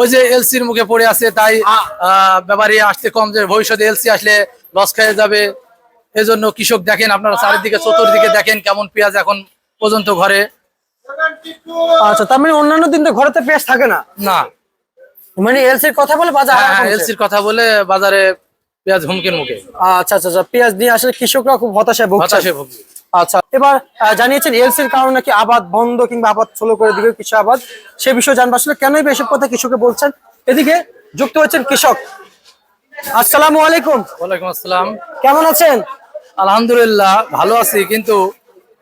ওই যে এলসির মুখে পড়ে আছে তাই ব্যাপারী আসতে কম যে ভবিষ্যতে এলসি আসলে লস খেয়ে যাবে। এজন্য কৃষক দেখেন আপনারা চারিদিকে চতুর্দিকে দেখেন কেমন পেঁয়াজ এখন পর্যন্ত ঘরে। আচ্ছা তার মানে অন্যান্য দিন তো ঘরেতে পেঁয়াজ থাকে না? না। মানে এলসির কথা বলে বাজার কমছে। এলসির কথা বলে বাজারে পেঁয়াজ হুমকির মুখে। আচ্ছা আচ্ছা আচ্ছা পেঁয়াজ নিয়ে আসলে কৃষকরা খুব হতাশায় ভুগছে হতাশে ভুগছে আচ্ছা এবার জানিয়েছেন এলসির কারণে নাকি আবাদ বন্ধ কিংবা আবাদ স্লো করে দিবে কৃষি আবাদ সে বিষয়ে জানব। আসলে কেনই এসব কথা কৃষকে বলছেন? এদিকে যুক্ত হচ্ছেন কৃষক। আসসালামু আলাইকুম। ওয়ালাইকুম আসসালাম। কেমন আছেন? আলহামদুলিল্লাহ ভালো আছি কিন্তু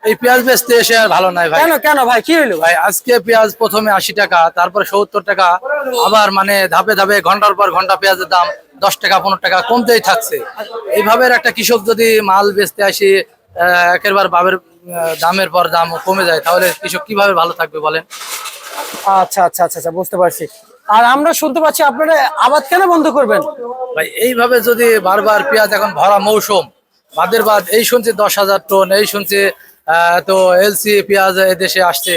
এই পেঁয়াজ বেচতে এসে আর ভালো নাই ভাই। কেন কেন ভাই কি হইল? ভাই আজকে পেঁয়াজ প্রথমে আশি টাকা তারপরে সত্তর টাকা আবার মানে ধাপে ধাপে ঘণ্টার পর ঘণ্টা পেঁয়াজের দাম দশ টাকা পনেরো টাকা কমতেই থাকছে। এইভাবে একটা কৃষক যদি মাল বেচতে আসি একেবারে বাবের দামের পর দাম কমে যায় তাহলে কৃষক কীভাবে ভালো থাকবে বলেন? আচ্ছা আচ্ছা আচ্ছা আচ্ছা বুঝতে পারছি। আর আমরা শুনতে পাচ্ছি আপনারা আবাদ কেন বন্ধ করবেন? ভাই এইভাবে যদি বারবার পেঁয়াজ এখন ভরা মৌসুম বাদের বাদ এই শুনছি দশ হাজার টন এই শুনছি তো এলসি পেঁয়াজ দেশে আসছে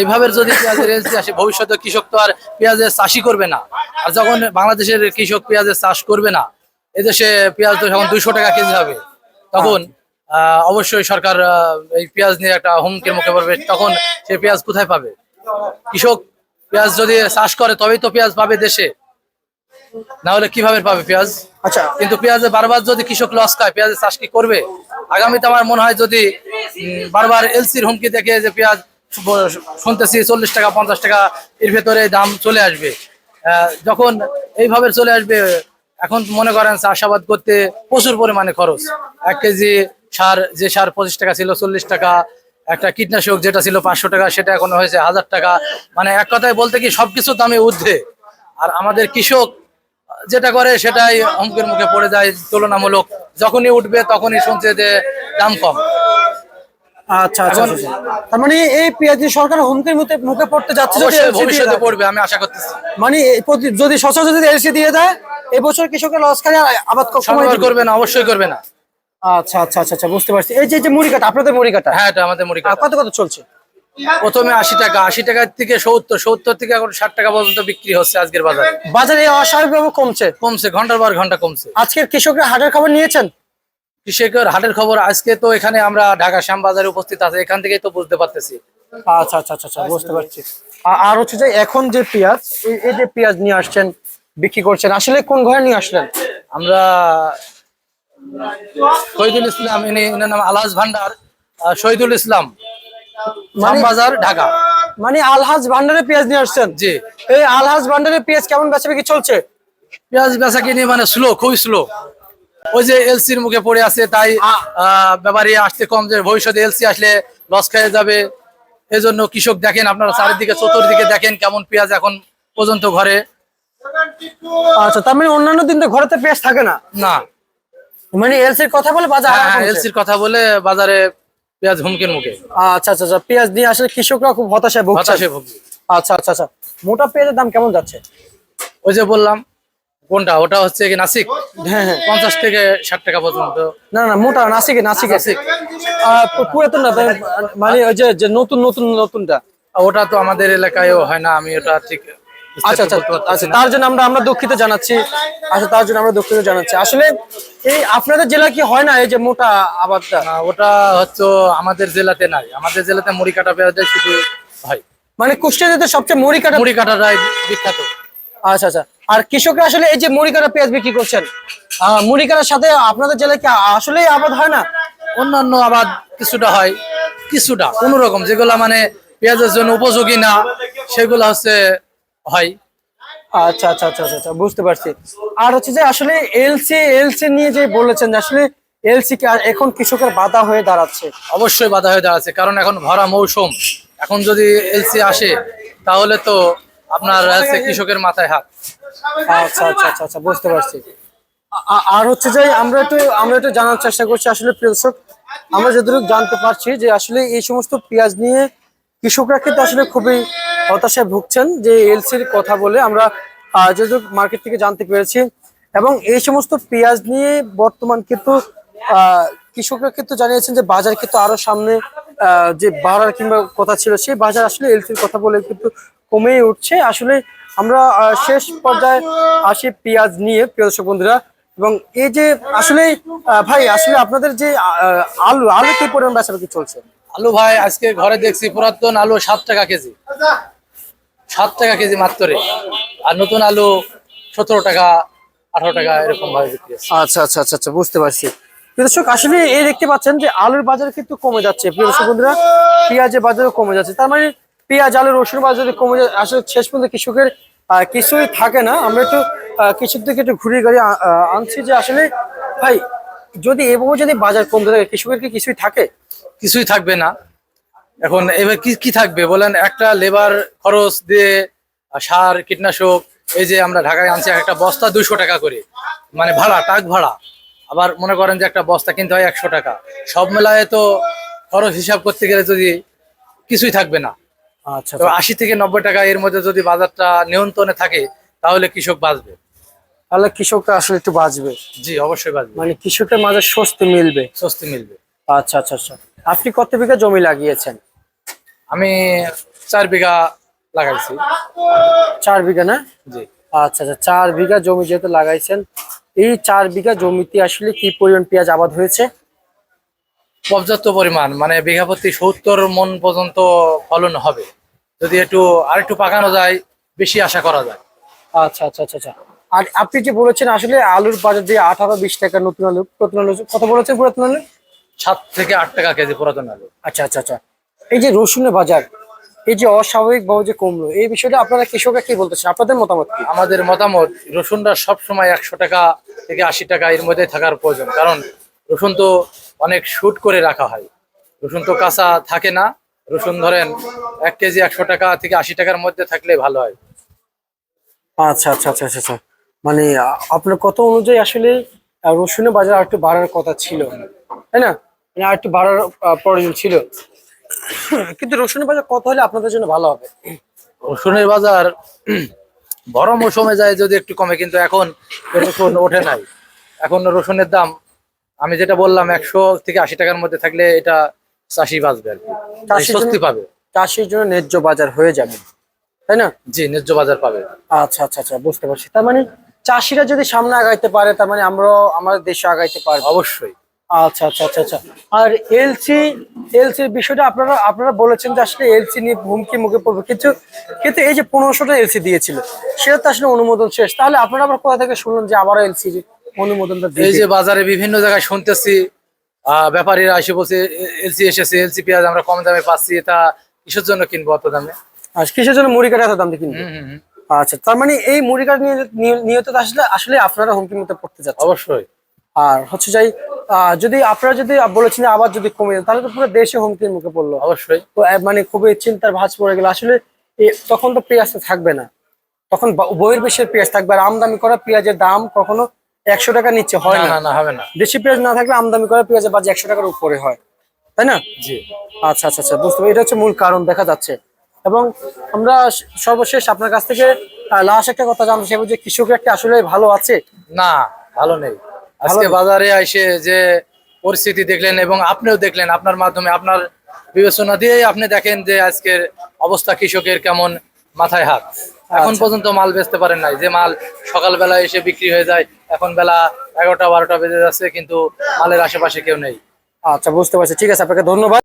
এইভাবে যদি পেঁয়াজের এলসি আসে ভবিষ্যতে কৃষক তো আর পেঁয়াজের চাষই করবে না। আর যখন বাংলাদেশের কৃষক পেঁয়াজের চাষ করবে না এদেশে পেঁয়াজ তো এখন দুইশো টাকা কেজি হবে। তখন অবশ্যই সরকার এই পেঁয়াজ নিয়ে একটা হুমকির মুখে পড়বে। তখন সে পেঁয়াজ কোথায় পাবে? কৃষক পেঁয়াজ যদি চাষ করে তবেই তো পেঁয়াজ পাবে দেশে। না হলে কীভাবে পাবে পেঁয়াজ? আচ্ছা। কিন্তু পেঁয়াজে বারবার যদি কৃষক লস খায় পেঁয়াজের চাষ কি করবে? আগামীতে আমার মনে হয় যদি বারবার এলসির হুমকি দেখে যে পেঁয়াজ শুনতেছি চল্লিশ টাকা পঞ্চাশ টাকা এর ভেতরে দাম চলে আসবে। আহ, যখন এইভাবে চলে আসবে এখন মনে করেন চাষাবাদ করতে প্রচুর পরিমাণে খরচ। এক কেজি সার যে সার পঁচিশ টাকা ছিল চল্লিশ টাকা একটা কীটনাশক যেটা ছিল পাঁচশো টাকা সেটা এখন হয়েছে হাজার টাকা। মানে এক কথায় বলতে কি সবকিছু দামে ঊর্ধ্বে। আর আমাদের কৃষক যেটা করে সেটাই হুমকির মুখে পড়ে যায় তুলনামূলক। যখনই উঠবে তখনই শুনছে যে দাম কম। আচ্ছা আচ্ছা আচ্ছা, আচ্ছা। তার মানে এই পেঁয়াজ সরকার হুমকির মুখে মুখে পড়তে যাচ্ছে যদি অবশ্যই LC দিয়ে। ভবিষ্যতে পড়বে আমি আশা করতেছি। মানে যদি সচরাচর যদি এলসি দিয়ে দেয় এবছর কৃষকের লস খায় আবাদ করবে না অবশ্যই করবে না। আচ্ছা আচ্ছা আচ্ছা আচ্ছা বুঝতে পারছি। এই যে যে মুড়ি কাটা আপনাদের মুড়ি কাটা? হ্যাঁ এটা আমাদের মুড়ি কাটা। কত কত চলছে? প্রথমে আশি টাকা আশি টাকার থেকে সত্তর সত্তর থেকে এখন ষাট টাকা পর্যন্ত বিক্রি হচ্ছে আজকের বাজারে। বাজারে অস্বাভাবিকভাবে কমছে? কমছে ঘণ্টার পর ঘণ্টা কমছে। আজকের কৃষকরা হাটের খবর নিয়েছেন? কৃষকের হাটের খবর আজকে তো এখানে আমরা ঢাকা শ্যাম বাজারে উপস্থিত আছে এখান থেকেই তো বুঝতে পারতেছি। আচ্ছা আচ্ছা আচ্ছা আচ্ছা বুঝতে পারছি। আর হচ্ছে যে এখন যে পেঁয়াজ এই- এই যে পেঁয়াজ নিয়ে আসছেন বিক্রি করছেন আসলে কোন ঘরে নিয়ে আসলেন? আমরা শহীদুল ইসলাম ইনি এনার নাম আলহাজ ভান্ডার শহীদুল ইসলাম বাজার ঢাকা। মানে আলহাজ ভান্ডারে পেঁয়াজ নিয়ে আসছেন? জি। এই আলহাজ ভান্ডারে পেঁয়াজ কেমন বেচা বিক্রি চলছে? পেঁয়াজ বেচা কিনে মানে স্লো খুবই স্লো ওই যে এলসির মুখে পড়ে আছে তাই ব্যাপারী আসতে কম যে ভবিষ্যতে এলসি আসলে লস খেয়ে যাবে। এজন্য কৃষক দেখেন আপনারা চারিদিকে চতুর্দিকে দেখেন কেমন পেঁয়াজ এখন পর্যন্ত ঘরে। আচ্ছা তার মানে অন্যান্য দিন তো ঘরেতে পেঁয়াজ থাকে না? না। মানে এলসির কথা বলে বাজার হার কমছে। এলসির কথা বলে বাজারে পেঁয়াজ হুমকির মুখে। আচ্ছা আচ্ছা আচ্ছা পেঁয়াজ নিয়ে আসলে কৃষকরা খুব হতাশায় ভুগছে হতাশে ভুগছে আচ্ছা আচ্ছা আচ্ছা মোটা পেঁয়াজের দাম কেমন যাচ্ছে? ওই যে বললাম কোনটা? ওটা হচ্ছে কি নাসিক? হ্যাঁ হ্যাঁ। পঞ্চাশ থেকে ষাট টাকা পর্যন্ত। না না মোটা নাসিকে নাসিকে। পু- পুরাতন না মানে- ওই যে নতুন নতুন নতুনটা। ওটা তো আমাদের এলাকায়ও হয় না আমি ওটা ঠিক আচ্ছা আচ্ছা আচ্ছা। তার জন্য আমরা আমরা দুঃখিত জানাচ্ছি। আচ্ছা তার জন্য আমরা দুঃখিত জানাচ্ছি। আসলে এই আপনাদের জেলা কি হয় না এই যে মোটা আবাদটা? না, ওটা হচ্ছে আমাদের জেলাতে নাই। আমাদের জেলাতে মুড়ি কাটা পেঁয়াজটাই শুধু হয়। মানে কুষ্টিয়াতে সবচেয়ে মুড়ি কাটা মুড়ি কাটাটাই বিখ্যাত। আচ্ছা আচ্ছা। আর কৃষকরা আসলে এই যে মুড়ি কাটা পেঁয়াজ বিক্রি করছেন মুড়ি কাটার সাথে আপনাদের জেলায় কি আসলেই আবাদ হয় না? অন্যান্য আবাদ কিছুটা হয় কিছুটা। কোন রকম। যেগুলা মানে পেঁয়াজের জন্য উপযোগী না সেগুলো হচ্ছে হয়। আচ্ছা আচ্ছা আচ্ছা আচ্ছা, আচ্ছা বুঝতে পারছি। আর হচ্ছে যে আসলে এলসি এলসি নিয়ে যে বলেছেন যে আসলে এলসি কি আর এখন কৃষকের বাধা হয়ে দাঁড়াচ্ছে। অবশ্যই বাধা হয়ে দাঁড়াচ্ছে কারণ এখন ভরা মৌসুম। এখন যদি এলসি আসে তাহলে তো আপনার হচ্ছে কৃষকের মাথায় হাত। আচ্ছা আচ্ছা আচ্ছা আচ্ছা বুঝতে পারছি। আর হচ্ছে যে আমরা একটু আমরা একটু জানার চেষ্টা করছি আসলে দর্শক আমরা যতটুকু জানতে পারছি যে আসলে এই সমস্ত পেঁয়াজ নিয়ে কৃষকরা কিন্তু আসলে খুবই হতাশায় ভুগছেন যে এলসির কথা বলে আমরা যতটুকু মার্কেট থেকে জানতে পেরেছি। এবং এই সমস্ত পেঁয়াজ নিয়ে বর্তমান কিন্তু কৃষকরা কিন্তু জানিয়েছেন যে বাজার কিন্তু আরও সামনে যে বাড়ার কিংবা কথা ছিল, সেই বাজার আসলে এলসির কথা বলে কিন্তু কমেই উঠছে। আসলে আমরা শেষ পর্যায়ে আসি পেঁয়াজ নিয়ে, প্রিয় বন্ধুরা। এবং এই যে আসলে ভাই, আসলে আপনাদের যে আলু আলু কি পরিমাণ বেচা চলছে। আলু ভাই আজকে ঘরে দেখছি পুরাতন আলু সাত টাকা কেজি। সাত টাকা কেজি মাত্র আর নতুন আলু সতেরো টাকা আঠারো টাকা এরকম ভাবে বিক্রি আচ্ছা আচ্ছা আচ্ছা আচ্ছা বুঝতে পারছি। দর্শক আসলে এই দেখতে পাচ্ছেন যে আলুর বাজার কিন্তু কমে যাচ্ছে। প্রিয় দর্শক বন্ধুরা পেঁয়াজের বাজারও কমে যাচ্ছে। তার মানে পেঁয়াজ আলু রসুন বাজার কমে যায় আসলে শেষ পর্যন্ত কৃষকের কিছুই থাকে না। আমরা একটু আহ, কৃষক একটু ঘুরে গাড়ি আনছি যে আসলে ভাই যদি এভাবে যদি বাজার কমতে থাকে কৃষকের কি কিছুই থাকে? কিছুই থাকবে না। এখন এবার কি কি থাকবে? বলেন একটা লেবার খরচ দিয়ে সার কীটনাশক এই যে আমরা ঢাকায় আনছি একটা বস্তা দুশো টাকা করে মানে ভাড়া টাক ভাড়া। আবার মনে করেন যে একটা বস্তা কিনতে হয় একশো টাকা। সব মেলায় তো খরচ হিসাব করতে গেলে যদি কিছুই থাকবে না। আচ্ছা তো আশি থেকে নব্বই টাকা এর মধ্যে যদি বাজারটা নিয়ন্ত্রণে থাকে তাহলে কৃষক বাঁচবে। তাহলে কৃষকরা আসলে একটু বাঁচবে। জি অবশ্যই বাঁচবে। মানে কৃষকের মাঝে স্বস্তি মিলবে। স্বস্তি মিলবে। আচ্ছা আচ্ছা আচ্ছা। আপনি কত বিঘা জমি লাগিয়েছেন? আমি চার বিঘা লাগাইছি। চার বিঘা না? জি। আচ্ছা আচ্ছা চার বিঘা জমি যেহেতু লাগাইছেন এই চার বিঘা জমিতে আসলে কি পরিমাণ পেঁয়াজ আবাদ হয়েছে? পর্যাপ্ত পরিমাণ মানে বিঘা প্রতি সত্তর মন পর্যন্ত ফলন হবে। যদি একটু আরেকটু পাকানো যায় বেশি আশা করা যায়। আচ্ছা আচ্ছা আচ্ছা আচ্ছা। আর আপনি যে বলেছেন আসলে আলুর বাজার দিয়ে আঠারো বিশ টাকা নতুন আলু পুরাতন আলু কত বলেছেন পুরাতন আলু? সাত থেকে আট টাকা কেজি পুরাতন আলু। আচ্ছা আচ্ছা আচ্ছা। এই যে রসুনের বাজার এই যে অস্বাভাবিক ভাবে যে কমলো এই বিষয়টা আপনারা কৃষকরা কি বলতেছেন? আপনাদের মতামত কি? আমাদের মতামত রসুনটা সব সময় একশো টাকা থেকে আশি টাকা এর মধ্যে থাকার প্রয়োজন। কারণ রসুন তো অনেক শুট করে রাখা হয়। রসুন তো কাঁচা থাকে না। রসুন ধরেন এক কেজি একশো টাকা থেকে আশি টাকার মধ্যে থাকলে ভালো হয়। আচ্ছা আচ্ছা আচ্ছা আচ্ছা আচ্ছা। মানে আপনার কত অনুযায়ী আসলে রসুনের বাজার আর একটু বাড়ার কথা ছিল। তাই না? মানে আর একটু বাড়ার প্রয়োজন ছিল। কিন্তু রসুনের বাজার কত হলে আপনাদের জন্য ভালো হবে? রসুনের বাজার বড় মৌসুমে যায় যদি একটু কমে কিন্তু এখন রসুন ওঠে নাই। এখন রসুনের দাম আমি যেটা বললাম একশো থেকে আশি টাকার মধ্যে থাকলে এটা চাষি বাঁচবে আর স্বস্তি পাবে। চাষির জন্য ন্যায্য বাজার হয়ে যাবে। তাই না? জি ন্যায্য বাজার পাবে। আচ্ছা আচ্ছা আচ্ছা বুঝতে পারছি। তার মানে চাষিরা যদি সামনে আগাইতে পারে তার মানে আমরাও আমাদের দেশে আগাইতে পারব। অবশ্যই। আচ্ছা আচ্ছা আচ্ছা আচ্ছা। আর এলসি এলসির বিষয়টা আপনারা আপনারা বলেছেন যে আসলে এলসি নিয়ে হুমকি মুখে পড়বে। কিন্তু কিন্তু এই যে পনেরোশোটা এলসি দিয়েছিল সেটা তো আসলে অনুমোদন শেষ। তাহলে আপনারা আবার কোথা থেকে শুনলেন যে আবারও এলসি অনুমোদনটা এই যে বাজারে বিভিন্ন জায়গায় শুনতেছি আহ ব্যাপারীরা এসে বলছে এলসি এসেছে এলসি পেঁয়াজ আমরা কম দামে পাচ্ছি এটা কিসের জন্য কিনবো অত দামে? আর কিসের জন্য মুড়ি কাটা এত দাম দিয়ে কিনবে। আচ্ছা তার মানে এই মুড়ি নিয়ে- নিয়ত আসলে আসলে আপনারা হুমকির মধ্যে পড়তে যাচ্ছেন। অবশ্যই। আর হচ্ছে যাই আহ, যদি আপনারা যদি বলেছেন আবার যদি কমে যায় তাহলে তো পুরো দেশে হুমকির মুখে পড়ল। অবশ্যই। তো মানে খুবই চিন্তার ভাঁজ পড়ে গেল। আসলে তখন তো পেঁয়াজটা থাকবে না। তখন বইয়ের বেশি পেঁয়াজ থাকবে। আর আমদানি করা পেঁয়াজের দাম কখনো একশো টাকা নিচে হয় না না। না না হবে না। দেশি পেঁয়াজ না থাকলে আমদানি করা পেঁয়াজের বাজে একশো টাকার উপরে হয়। তাই না? জি। আচ্ছা আচ্ছা আচ্ছা বুঝতে পারি এটা হচ্ছে মূল কারণ দেখা যাচ্ছে। এবং আমরা সর্বশেষ আপনার কাছ থেকে লাস্ট একটা কথা জানতে চাইব যে কৃষকের একটা আসলে ভালো আছে? না ভালো নেই। আজকে বাজারে এসে যে পরিস্থিতি দেখলেন এবং আপনিও দেখলেন আপনার মাধ্যমে আপনার বিবেচনা দিয়েই আপনি দেখেন যে আজকের অবস্থা কৃষকের কেমন মাথায় হাত। এখন আচ্ছা। পর্যন্ত মাল বেচতে পারেন নাই। যে মাল সকালবেলা এসে বিক্রি হয়ে যায় এখন বেলা এগারোটা বারোটা বেজে যাচ্ছে কিন্তু মালের আশেপাশে কেউ নেই। আচ্ছা বুঝতে পারছি। ঠিক আছে আপনাকে ধন্যবাদ।